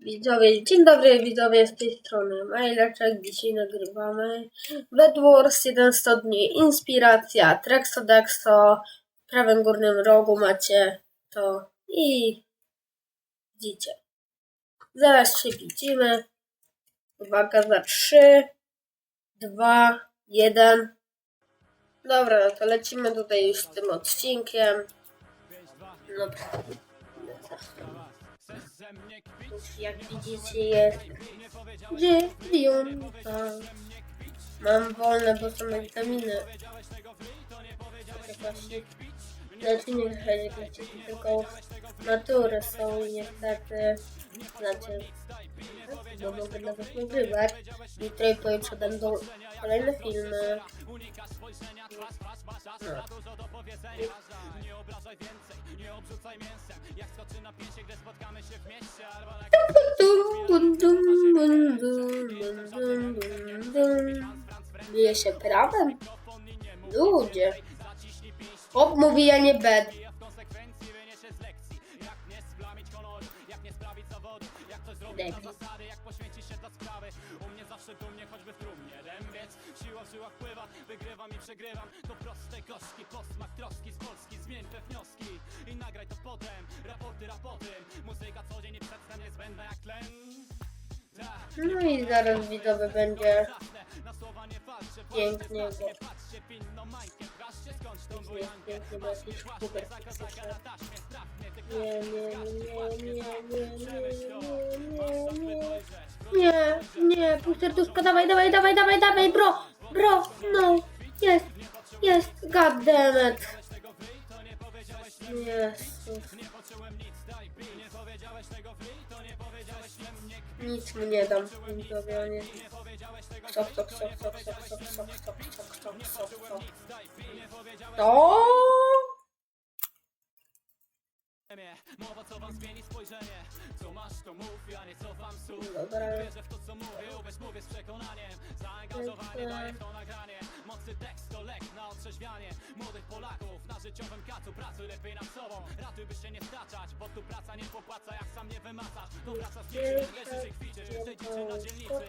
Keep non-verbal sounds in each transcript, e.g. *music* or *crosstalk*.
Widzowie, dzień dobry widzowie z tej strony Majleczek. Dzisiaj nagrywamy Bed Wars 11 dni, inspiracja, Trexo Dexo, w prawym górnym rogu macie to i widzicie. Zaraz się widzimy. Uwaga za 3, 2, 1. Dobra, no to lecimy tutaj już z tym odcinkiem. No, już jak widzicie jest dziewiąta. Mam wolne, bo są witaminy. Takie właśnie. Znaczy nie chodzi właśnie, tylko natury są niestety. Znaczy, będą tego wysłuchiwać. Jutro i pojutrze będą kolejne filmy. No. Bije się prawem? Ludzie. nie bed. debil. jak poświęci się dla sprawy. U mnie zawsze dumnie, choćby w trumnie. Rębiec, siła w żyłach pływa. Wygrywam i przegrywam. To proste gorzki, posmak troski Z Polski. Zmień te wnioski I nagraj to potem, raporty, raporty Muzyka codzień i przedtem niezbędna jak tlen. Tak. No i zaraz widowy będzie pięknie go. Pięknie, bo jakiś jest nie, nie, nie, nie, nie, nie, nie, nie, nie, nie, pół serduszka, dawaj, dawaj, dawaj, dawaj, dawaj, bro, bro, no, jest, jest, god damn it. Jezus. Nic mu nie dam, widzowie, on jest... Sok, sok, sok, sok, mnie. Mowa co wam zmieni spojrzenie. Co masz to mów, ja nie cofam słów Dobra. Wierzę w to co mówię, uwierz mówię z przekonaniem. Zaangażowanie Dobra. daje w to nagranie. Mocny tekst to lek na otrzeźwianie. Młodych Polaków na życiowym kacu Pracuj lepiej nad sobą, ratuj by się nie staczać Bo tu praca nie popłaca, jak sam nie wymacasz. To wraca z dzieci, leżysz i kwiczysz Tej dziczy na dzielnicy.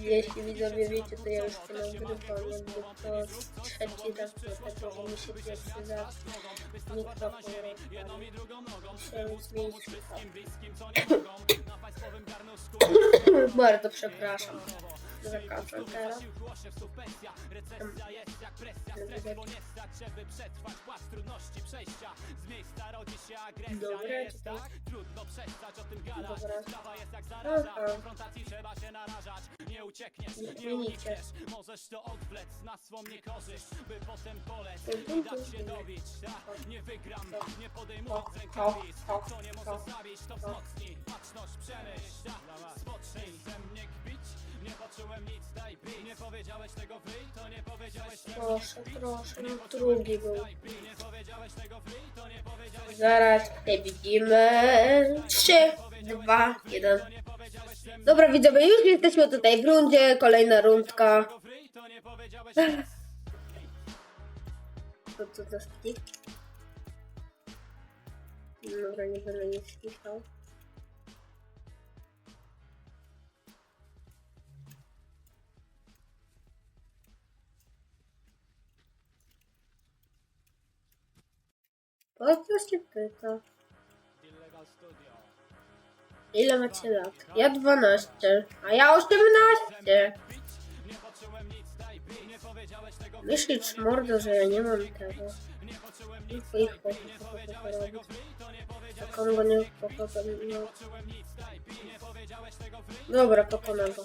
Jeśli widzowie wiecie, to ja już to nagrywam, jakby to trzeci raz, dlatego mi się pierwszy raz mikrofon Bardzo przepraszam. zakazał teraz. Recesja jest. Z miejsca jest tak trudno przestać Nie uciekniesz, nie unikniesz, możesz to odwlec na swą niekorzyść, by potem polec. I dać się dobić. Tak, nie wygram, nie podejmując rękawic, co nie może zabić, to wzmocni. Baczność, przemyśl, tak? spocznij ze mnie kpić. Nie poczułem nic, daj Nie powiedziałeś tego to nie powiedziałeś tego Proszę, proszę, no drugi był. Zaraz tutaj widzimy. 3, 2, 1. Dobra, widzowie, już jesteśmy tutaj w rundzie. Kolejna rundka. Co to za skip? Dobra, nie będę nic skichał. Po co się pyta? Ile macie lat? Ja 12, a ja 18. Myślisz mordo, że ja nie mam tego? I twoich. Taką go nie pokonam. No. Dobra, pokonam go.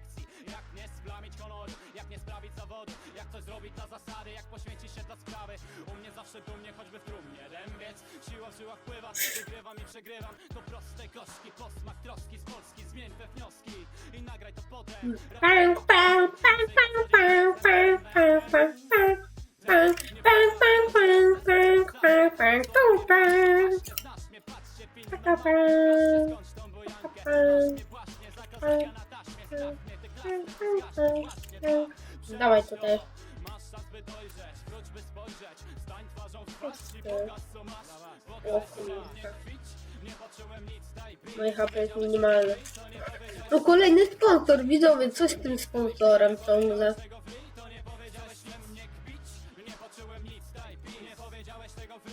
Jak nie sprawić zawodu, jak coś zrobić na zasady Jak poświęcić się dla sprawy. U mnie zawsze dumnie, choćby w trumnie Dębiec, siła w żyłach pływa Wygrywam i przegrywam. To proste gorzki posmak troski z Polski Zmień te wnioski i nagraj to potem. Pam, pam, pam, pam, pam, Dawaj tutaj. O kurwa. Moje HP jest minimalne. No kolejny sponsor, widzowie, coś z tym sponsorem są za...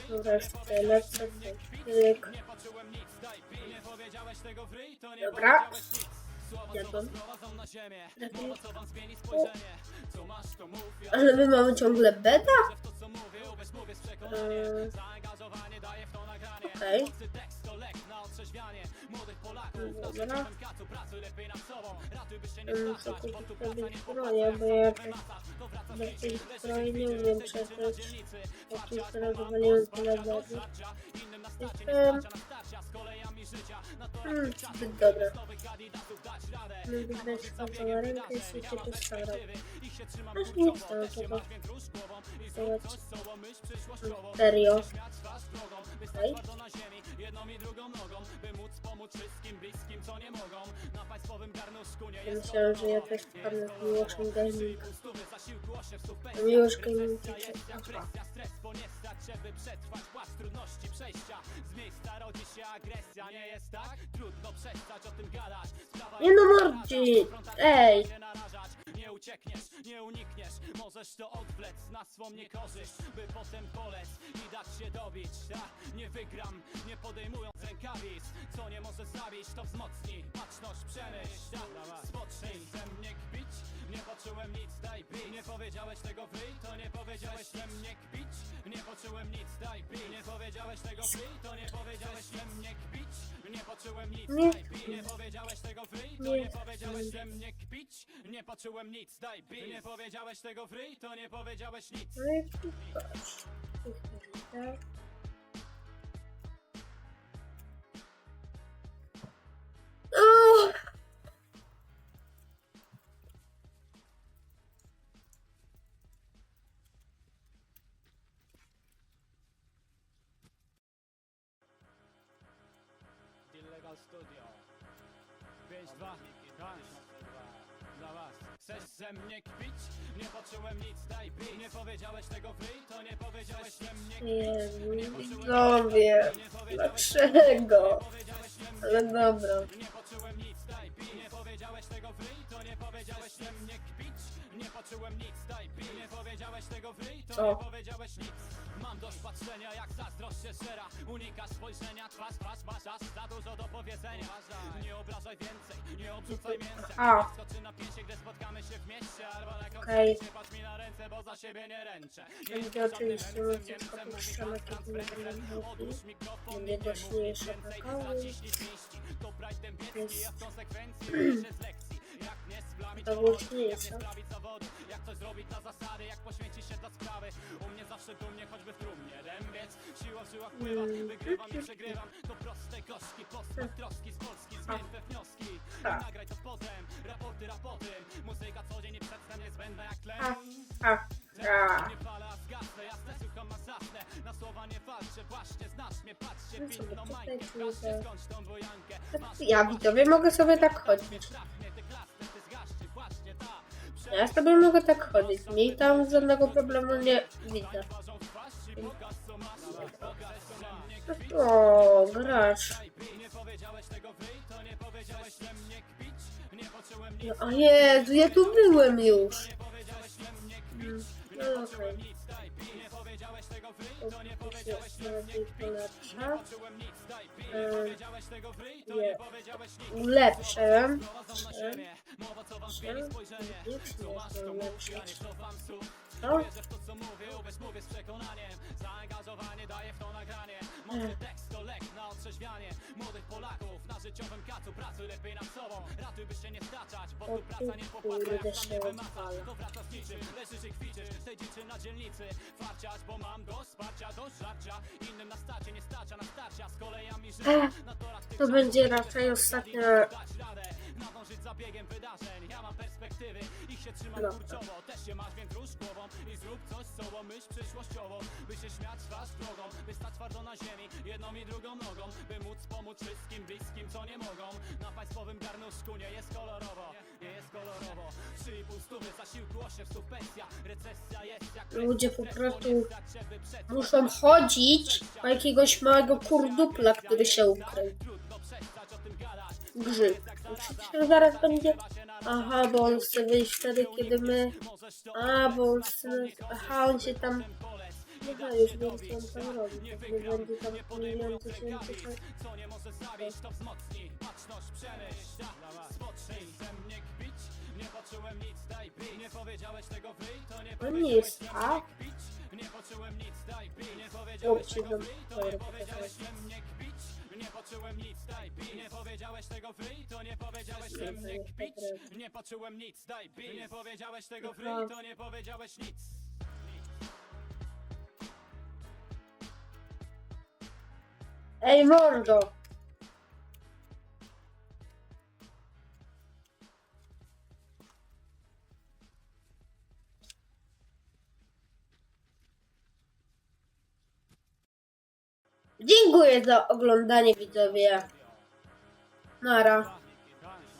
Dobra, jeszcze lecę, cyk. Dobra. Ale my mamy ciągle beta? Eee, Okej. Dobra. Eee, Co tu zrobić zbroję, bo ja do tej zbroi nie umiem wody. Jestem... Hmm, zbyt dobra. Dać swoją na rękę, jeśli się to starał. Aż nic tam tego. Zobacz. Serio. Okej. Ja myślałem, że ja też wpadnę w Miłoszem Gaming. Miłosz Gaming to się... Aha. Nie no mordzie! Ej! Nie uciekniesz, nie unikniesz. Możesz to odwlec na swą niekorzyść By potem polec i dać się dobić. Ta, Nie wygram, nie podejmując rękawic. Co nie może zabić, to wzmocni Baczność przemyśl, ta, spocznij ze mnie kpić? Nie poczułem nic, daj pić Nie powiedziałeś tego wyj, to nie powiedziałeś ze mnie kpić. Nie poczułem powiedziałeś tego wyj, to nie powiedziałeś mnie kpić Nie poczułem nic, Nie. daj pić Nie powiedziałeś tego wyj, to Nie. powiedziałeś mnie kpić Nie poczułem nic, daj pić Nie powiedziałeś tego ryj, to nie powiedziałeś nic No i. Tak. Studio. 5-2, Hans Dla was. Chcesz ze mnie kpić? Nie poczułem nic, daj pić. Nie powiedziałeś tego w ryj, to nie powiedziałeś ze mnie kpić. Jezu, widzowie. Dlaczego? Ale dobra. Nie poczułem nic, daj pić. Nie powiedziałeś tego w ryj, to nie powiedziałeś ze mnie kpić. Nie poczułem nic, daj pić. Nie powiedziałeś tego w ryj, to nie powiedziałeś nic Mam dość patrzenia jak zazdrość się szera Unikasz spojrzenia, twarz, twarz, masz aż za dużo do powiedzenia. Nie obrażaj więcej, nie obrzucaj mięsem Aha. Skoczy na pięcie, gdy spotkamy się w mieście Albo na koncercie, patrz mi na ręce, bo za siebie nie ręczę. Nie Będzie oczywiście muzyka puszczana, kiedy nie będę mówił. Będzie pride dębiecki, Jest a w konsekwencji *clears throat* uczę z lekcji. Jak nie splamić to zawodu, głośniejsza. jak nie sprawić zawodu Jak coś zrobić na zasady, jak poświęcić zawsze dumnie, choćby w trumnie. Dębiec, siła w żyłach pływa Wygrywam i przegrywam. To proste gorzki, posmak troski z Polski Zmień te wnioski. I Tak. nagraj to potem Raporty raportem Muzyka co dzień i przedtem niezbędna jak tlen. Nie fala, zgasnę, jasne, słucham, a zasnę. Na słowa nie walczę, właśnie, znasz mnie, patrzcie, No pilną tutaj mańkę czuję. Wkażcie, skończ tą bojankę Masz Ja widzowie mogę sobie tak chodzić. Ja z tobą mogę tak chodzić. Mi tam żadnego problemu nie widzę. O, gracz. No, a Jezu, ja tu byłem już. Mm, no. Okay nie powiedziałeś tego wyj, to nie powiedziałeś się bardziej polepsza. Poczułem nic, daj pi, nie powiedziałeś tego wyj, to nie. nie powiedziałeś nic Ulepszę. Mowa co wam zmieni spojrzenie Nic Co nie masz to mów, ja nie cofam słów? Wierzę w to co mówię, wiesz, mówię z przekonaniem Zaangażowanie daje w to nagranie Mocny tekst to lek na otrzeźwianie Młodych Polaków życiowym kacu Pracuj lepiej nad sobą, ratuj by się nie staczać Bo tu praca nie popłaca, jak tam nie wymacasz. To wracasz z niczym, leżysz i kwiczysz Tej dziczy na dzielnicy. Farciać, bo mam do wsparcia, do żarcia. Innym na starcie nie starcza na starcia Z kolejami życia na torach To będzie raczej ostatnia Nadążyć za biegiem wydarzeń. Ja mam perspektywy, ich się trzymam No. kurczowo. Też się masz, więc rusz głową I zrób coś z sobą, myśl przyszłościowo By się śmiać twarz drogą By stać twardo na ziemi, jedną i drugą nogą By móc pomóc wszystkim bliskim, co nie mogą. Na państwowym garnuszku nie jest kolorowo Nie jest kolorowo. 3,5 stówy, zasiłku 800 pensja. Recesja jest jak Ludzie po prostu muszą chodzić po jakiegoś małego kurdupla, który się ukrył. Grzyb. Przecież zaraz będzie... Aha, bo on chce wyjść wtedy, kiedy my... A, bo on chce... Aha, on się tam... Aha, już wiem, co on tam robi. Nie będzie tam milion tysięcy... tak? Co nie może zabić, to wzmocni spocznij Ze mnie kpić, nie poczułem nic, daj bić Nie powiedziałeś tego wyj, to nie powiedziałeś tak. Nie poczułem nic, daj bić Nie powiedziałeś tego wyj, to nie powiedziałeś Nie poczułem nic, daj bić Nie powiedziałeś tego wyj, to nie powiedziałeś jest kpić. Nie poczułem nic, daj bić Nie powiedziałeś tego wyj, to nie powiedziałeś nic. Ej, mordo! Dziękuję za oglądanie widzowie. Nara.